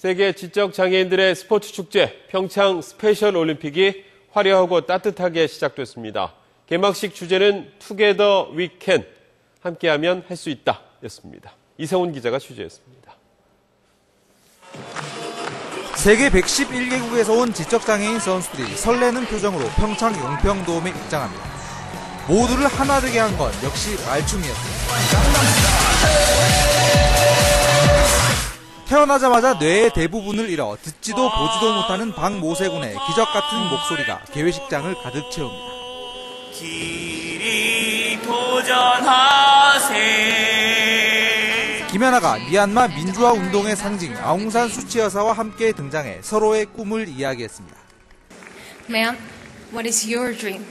세계 지적 장애인들의 스포츠 축제 평창 스페셜 올림픽이 화려하고 따뜻하게 시작됐습니다. 개막식 주제는 투게더 위켄 함께하면 할 수 있다 였습니다. 이세훈 기자가 취재했습니다. 세계 111개국에서 온 지적장애인 선수들이 설레는 표정으로 평창 용평도움에 입장합니다. 모두를 하나 되게 한 건 역시 말춤이었습니다. 태어나자마자 뇌의 대부분을 잃어 듣지도 보지도 못하는 박모세군의 기적 같은 목소리가 개회식장을 가득 채웁니다. 길이 도전하세 김연아가 미얀마 민주화 운동의 상징 아웅산 수치 여사와 함께 등장해 서로의 꿈을 이야기했습니다. Ma'am, what is your dream?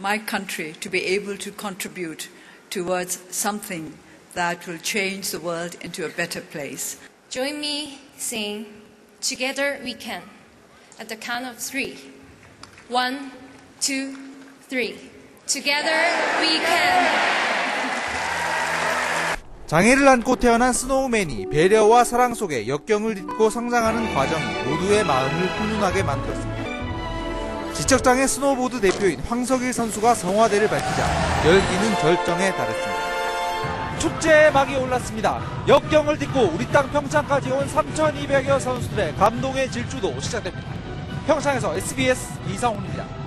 my country to be able to contribute towards something that will change the world into a better place. Join me sing Together We Can at the count of three. One, two, three. Together we can. 장애를 안고 태어난 스노우맨이 배려와 사랑 속에 역경을 딛고 성장하는 과정이 모두의 마음을 훈훈하게 만들었습니다. 지적장애 스노우보드 대표인 황석일 선수가 성화대를 밝히자 열기는 절정에 달했습니다. 축제의 막이 올랐습니다. 역경을 딛고 우리 땅 평창까지 온 3,200여 선수들의 감동의 질주도 시작됩니다. 평창에서 SBS 이상훈입니다.